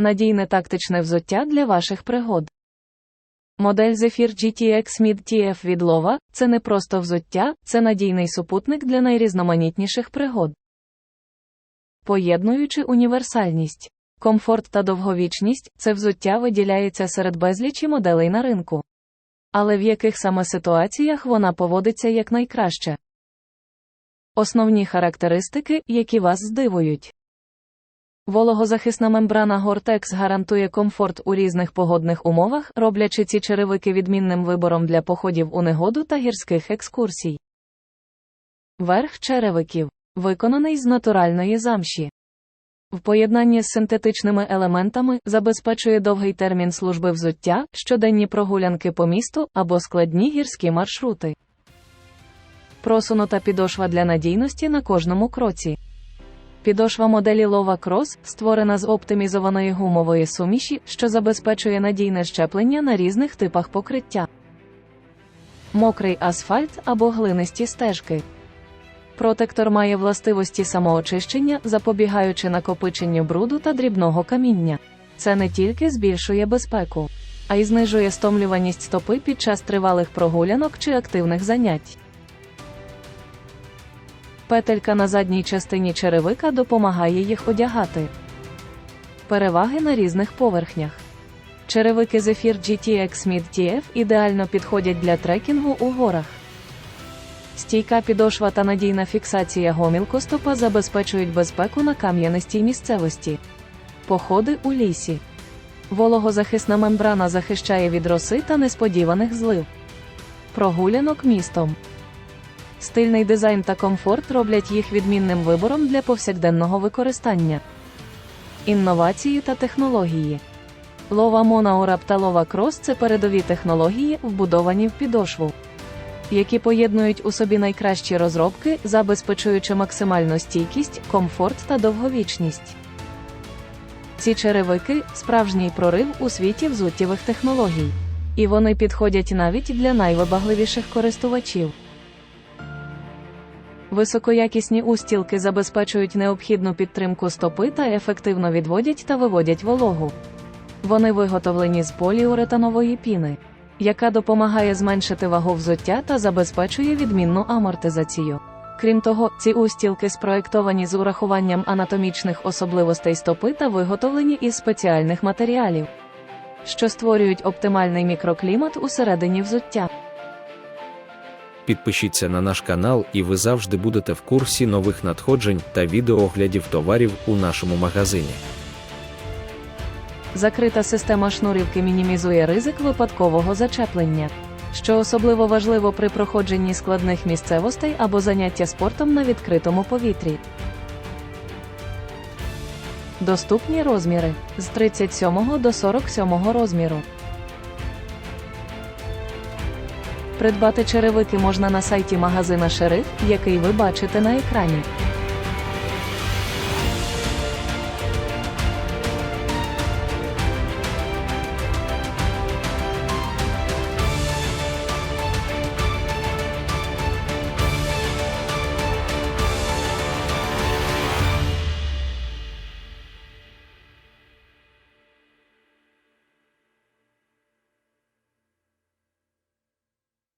надійне тактичне взуття для ваших пригод. Модель Zephyr GTX Mid TF від Lova – це не просто взуття, це надійний супутник для найрізноманітніших пригод. Поєднуючи універсальність, комфорт та довговічність, це взуття виділяється серед безлічі моделей на ринку. Але в яких саме ситуаціях вона поводиться якнайкраще? Основні характеристики, які вас здивують. Вологозахисна мембрана Gore-Tex гарантує комфорт у різних погодних умовах, роблячи ці черевики відмінним вибором для походів у негоду та гірських екскурсій. Верх черевиків виконаний з натуральної замші. В поєднанні з синтетичними елементами забезпечує довгий термін служби взуття, щоденні прогулянки по місту або складні гірські маршрути. Просунута підошва для надійності на кожному кроці. Підошва моделі Lova Cross створена з оптимізованої гумової суміші, що забезпечує надійне щеплення на різних типах покриття. Мокрий асфальт або глинисті стежки. Протектор має властивості самоочищення, запобігаючи накопиченню бруду та дрібного каміння. Це не тільки збільшує безпеку, а й знижує стомлюваність стопи під час тривалих прогулянок чи активних занять. Петелька на задній частині черевика допомагає їх одягати. Переваги на різних поверхнях. Черевики Zephyr GTX Mid TF ідеально підходять для трекінгу у горах. Стійка підошва та надійна фіксація гомілкостопа забезпечують безпеку на кам'янистій місцевості. Походи у лісі. Вологозахисна мембрана захищає від роси та несподіваних злив. Прогулянок містом. Стильний дизайн та комфорт роблять їх відмінним вибором для повсякденного використання. Інновації та технології. Лова Monaurap та Lova Cross – це передові технології, вбудовані в підошву, які поєднують у собі найкращі розробки, забезпечуючи максимальну стійкість, комфорт та довговічність. Ці черевики справжній прорив у світі взуттєвих технологій. І вони підходять навіть для найвибагливіших користувачів. Високоякісні устілки забезпечують необхідну підтримку стопи та ефективно відводять та виводять вологу. Вони виготовлені з поліуретанової піни, яка допомагає зменшити вагу взуття та забезпечує відмінну амортизацію. Крім того, ці устілки спроектовані з урахуванням анатомічних особливостей стопи та виготовлені із спеціальних матеріалів, що створюють оптимальний мікроклімат усередині взуття. Підпишіться на наш канал, і ви завжди будете в курсі нових надходжень та відеооглядів товарів у нашому магазині. Закрита система шнурівки мінімізує ризик випадкового зачеплення, що особливо важливо при проходженні складних місцевостей або заняття спортом на відкритому повітрі. Доступні розміри з 37 до 47 розміру. Придбати черевики можна на сайті магазина Шериф, який ви бачите на екрані.